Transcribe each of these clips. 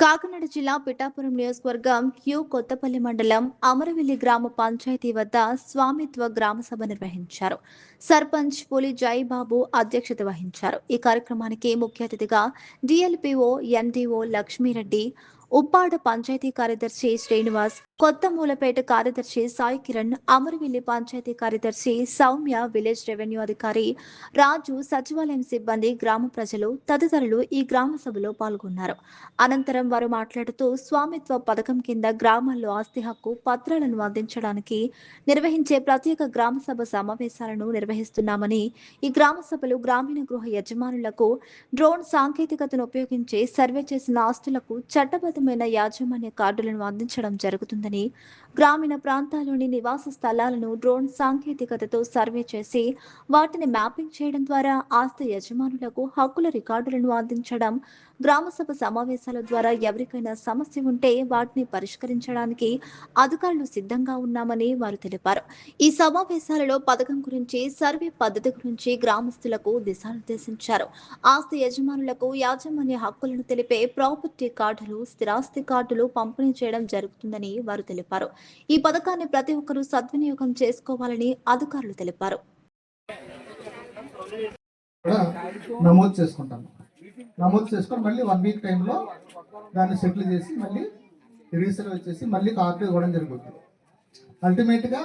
కాకినాడ జిల్లా పిఠాపురం నియోజకవర్గం క్యూ కొత్తపల్లి మండలం అమరవెల్లి గ్రామ పంచాయతీ వద్ద స్వామిత్వ గ్రామ సభ నిర్వహించారు. సర్పంచ్ పులి జైబాబు అధ్యక్షత వహించారు. ఈ కార్యక్రమానికి ముఖ్య అతిథిగా డిఎల్పిఓ ఎన్డీఓ లక్ష్మీరెడ్డి ఉప్పాడ పంచాయతీ కార్యదర్శి శ్రీనివాస్ కొత్త మూలపేట కార్యదర్శి సాయి కిరణ్ అమరవెల్లి పంచాయతీ కార్యదర్శి సౌమ్య విలేజ్ రెవెన్యూ అధికారి రాజు సచివాలయం సిబ్బంది గ్రామ ప్రజలు తదితరులు ఈ గ్రామ సభలో పాల్గొన్నారు. అనంతరం వారు మాట్లాడుతూ స్వామిత్వ పథకం కింద గ్రామాల్లో ఆస్తి హక్కు పత్రాలను అందించడానికి నిర్వహించే ప్రత్యేక గ్రామ సభ సమావేశాలను నిర్వహిస్తున్నామని ఈ గ్రామ సభలు గ్రామీణ గృహ యజమానులకు డ్రోన్ సాంకేతికతను ఉపయోగించి సర్వే చేసిన ఆస్తులకు యాజమాన్య కార్డులను అందించడం జరుగుతుందని గ్రామీణ ప్రాంతాల్లోని నివాస స్థలాలను డ్రోన్ సాంకేతికతతో సర్వే చేసి వాటిని మ్యాపింగ్ చేయడం ద్వారా ఆస్తి యజమానులకు హక్కుల రికార్డులను అందించడం గ్రామసభ సమావేశాల ద్వారా ఎవరికైనా సమస్య ఉంటే వాటిని పరిష్కరించడానికి అధికారులు సిద్ధంగా ఉన్నామని వారు తెలిపారు. ఈ సమావేశాలలో పథకం గురించి సర్వే పద్ధతి గురించి గ్రామస్తులకు దిశానిర్దేశించారు. ఆస్తి యజమానులకు యాజమాన్య హక్కులను తెలిపే ప్రాపర్టీ కార్డులు స్థిరాస్తి కార్డులు పంపిణీ చేయడం జరుగుతుందని వారు తెలిపారు. ఈ పథకాన్ని ప్రతి ఒక్కరూ సద్వినియోగం చేసుకోవాలని అధికారులు తెలిపారు. నమోదు చేసుకుంటాను నమోదు చేసుకొని మళ్ళీ వన్ వీక్ టైంలో దాన్ని సెటిల్ చేసి మళ్ళీ రీసెల్ వచ్చేసి మళ్ళీ కార్డు ఇవ్వడం జరుగుతుంది. అల్టిమేట్గా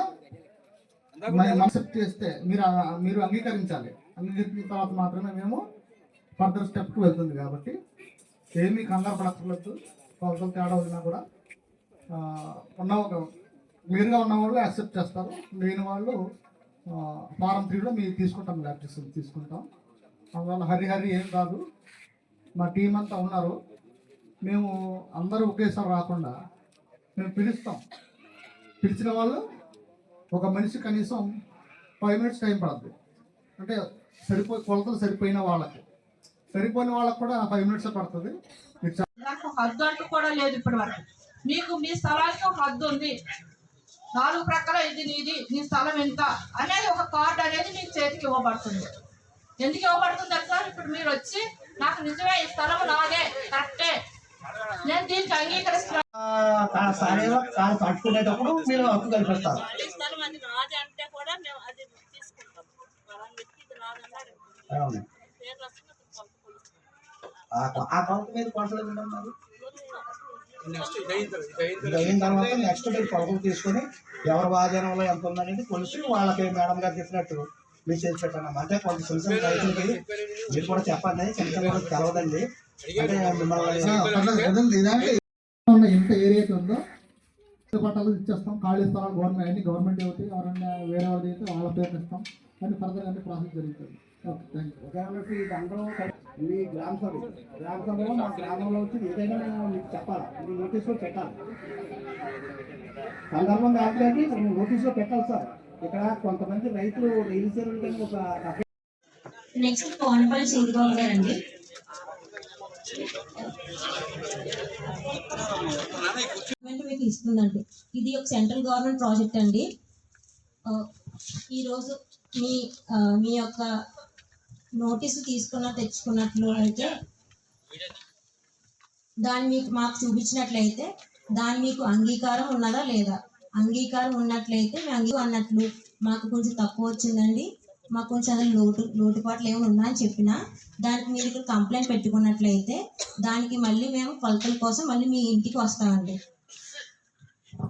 అక్సెప్ట్ చేస్తే మీరు మీరు అంగీకరించాలి. అంగీకరించిన తర్వాత మాత్రమే మేము ఫర్దర్ స్టెప్కి వెళ్తుంది కాబట్టి ఏమీ కంగారు పడక్కర్లేదు. కొంత తేడా ఉన్నా కూడా ఉన్న ఒక ఉన్న వాళ్ళు యాక్సెప్ట్ చేస్తారు. లేని వాళ్ళు ఫారం త్రీలో మీరు తీసుకుంటాం ల్యాప్టాప్స్ తీసుకుంటాం. అందువల్ల హరిహరి ఏం కాదు. మా టీం అంతా ఉన్నారు. మేము అందరూ ఒకేసారి రాకుండా మేము పిలుస్తాం. పిలిచిన వాళ్ళు ఒక మనిషి కనీసం ఫైవ్ మినిట్స్ టైం పడుతుంది అంటే సరిపో కొలతలు సరిపోయిన వాళ్ళకి. సరిపోయిన వాళ్ళకి కూడా ఫైవ్ మినిట్స్ పడుతుంది. నాకు హస్బెండ్ కూడా లేదు ఇప్పటి వరకు. మీకు మీ స్థలానికి ఒక హద్దు ఉంది. నాలుగు ప్రక్కల ఇది నీది నీ స్థలం ఎంత అనేది ఒక కార్డు అనేది మీకు చేతికి ఇవ్వబడుతుంది. ఎందుకు ఇవ్వబడుతుంది సార్ ఇప్పుడు మీరు వచ్చి నాకు నిజమే ఈ స్థలం నాదే కరెక్టే. నేను దీనికి అంగీకరిస్తున్నాను సరే కాలు పట్టుకునేటప్పుడు మీరు హక్కు కల్పిస్తారు. ఆ కొ- ఆ కొంత మీద ఇది అయిన తర్వాత నెక్స్ట్ మీరు కొలతలు తీసుకొని ఎవరి వాదనంలో ఎంత ఉందనేది కొలిసి వాళ్ళకి మేడం గారు చెప్పినట్టు మీరు చేసి పెట్టాను అంటే కొంత చిన్న రైతులకి మీరు కూడా చెప్పండి చిన్న చిన్న తెలవదండి. అంటే మిమ్మల్ని ఎంత ఏరియా ఉందో పట్టాలు ఇచ్చేస్తాం. ఖాళీ స్థలాలు గవర్నమెంట్ అన్ని గవర్నమెంట్ అవుతాయి. ఎవరైనా వేరే వాళ్ళది అయితే వాళ్ళ పేరు ఇస్తాం. కానీ ఫర్దర్ అన్ని ప్రాసెస్ జరుగుతుంది. Okay thank you. ఉదాహరణకి ఇది అందరూ మీ గ్రామ సభ గ్రామ సభలో మా గ్రామంలో వచ్చి ఏదైనా మీకు చెప్పాలి? మీ నోటీస్లో పెట్టాలి? సందర్భం మేము నోటీస్లో పెట్టాలి సార్. ఇక్కడ కొంతమంది రైతులు రైలు సేవలు ఒక నెక్స్ట్ కోనపల్లి సూరిబాబు గారండి గవర్నమెంట్ మీకు ఇస్తుందండి ఇది ఒక సెంట్రల్ గవర్నమెంట్ ప్రాజెక్ట్ అండి. ఈరోజు మీ మీ యొక్క నోటీసు తీసుకున్న తెచ్చుకున్నట్లు అయితే దాన్ని మీకు మాకు చూపించినట్లయితే దాని మీకు అంగీకారం ఉన్నదా లేదా? అంగీకారం ఉన్నట్లయితే మేము అంగీ అన్నట్లు మాకు కొంచెం తక్కువ వచ్చిందండి. మాకు కొంచెం లోటు లోటుపాట్లు ఏమైనా ఉన్నాయని చెప్పినా దానికి మీరు ఇక్కడ కంప్లైంట్ పెట్టుకున్నట్లయితే దానికి మళ్ళీ మేము కొలతల కోసం మళ్ళీ మీ ఇంటికి వస్తామండి.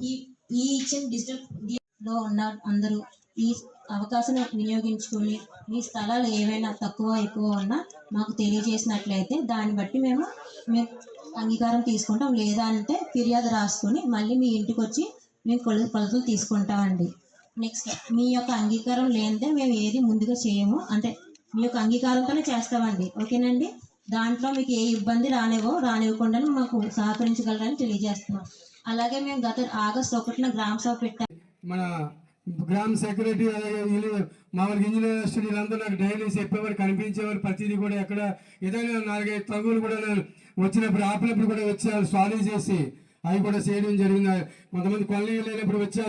ఈ ఈ ఇచ్చిన డిజిటల్లో ఉన్న అందరూ ఈ అవకాశం వినియోగించుకొని మీ స్థలాలు ఏవైనా తక్కువ ఎక్కువ ఉన్నా మాకు తెలియజేసినట్లయితే దాన్ని బట్టి మేము మేము అంగీకారం తీసుకుంటాం. లేదా అంటే ఫిర్యాదు రాసుకొని మళ్ళీ మీ ఇంటికి వచ్చి మేము కొల కొలతలు తీసుకుంటామండి. నెక్స్ట్ మీ యొక్క అంగీకారం లేనిదే మేము ఏది ముందుగా చేయము. అంటే మీ యొక్క అంగీకారంతోనే చేస్తామండి. ఓకేనండి? దాంట్లో మీకు ఏ ఇబ్బంది రానివో రానివ్వకుండా మాకు సహకరించగలరని తెలియజేస్తున్నాం. అలాగే మేము గత ఆగస్టు ఒకటిన గ్రామ సభ పెట్టాం. మన గ్రామ సెక్రటరీ అలాగే వీళ్ళు మామూలుగా ఇంజనీర్ స్టూడెంట్ అందరూ నాకు డైలీ చెప్పేవారు కనిపించేవారు. ప్రతిదీ కూడా ఎక్కడ ఏదైనా నాలుగైదు తగులు కూడా వచ్చినప్పుడు ఆపినప్పుడు కూడా వచ్చి వాళ్ళు సాల్వ్ చేసి అవి కూడా చేయడం జరిగింది. కొంతమంది కొనలేనప్పుడు లేనప్పుడు వచ్చి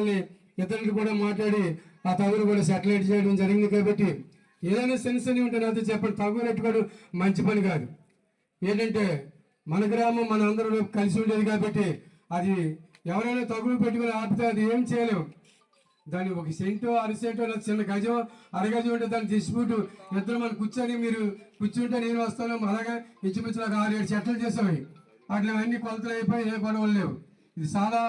ఇతరులు కూడా మాట్లాడి ఆ తగులు కూడా సెటిలైట్ చేయడం జరిగింది కాబట్టి ఏదైనా సెన్స్ అని ఉంటే నాతో చెప్పండి. తగులు పెట్టుకోవడం మంచి పని కాదు. ఏంటంటే మన గ్రామం మన అందరూ కలిసి ఉండేది కాబట్టి అది ఎవరైనా తగులు పెట్టుకుని ఆపితే అది ఏం చేయలేము దాన్ని ఒక సెంటో అర సెంటో లేదా చిన్న గజం అరగజం ఉంటే దాన్ని డిస్ప్యూట్ ఇద్దరు మనం కూర్చొని మీరు కూర్చుంటే నేను వస్తాను అలాగే ఇంచుమించు ఒక ఆరు ఏడు చెట్లు చేసేవి అట్లా అన్ని కొలతలు అయిపోయి ఏ గొడవలు లేవు. ఇది చాలా